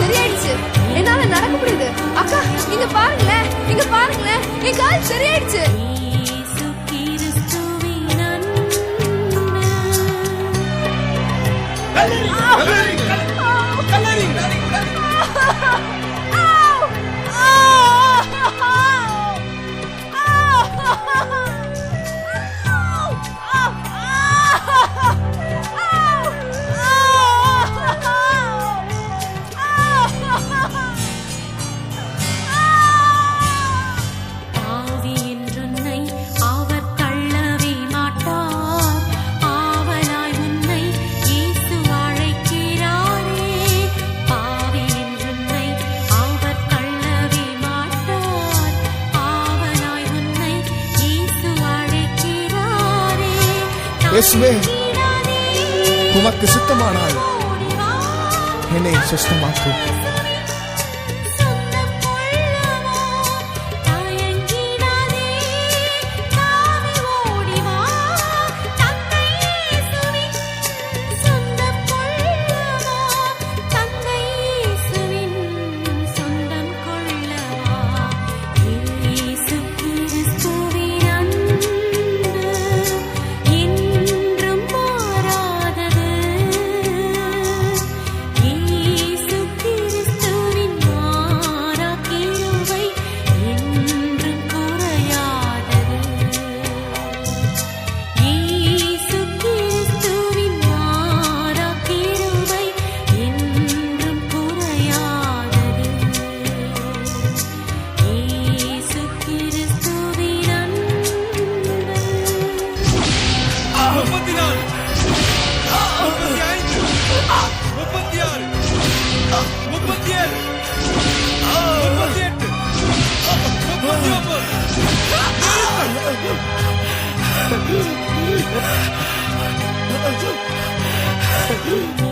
சரியாயிடுச்சு. என்னால நடக்க முடியுது. அக்கா நீங்க பாருங்களேன். நீங்க பாருங்களேன். என் கால் சரியாயிடுச்சு. இயேசுவே உமக்கு சுத்தமானால் என்னை சுத்தமாக்கும் 啊！啊！啊！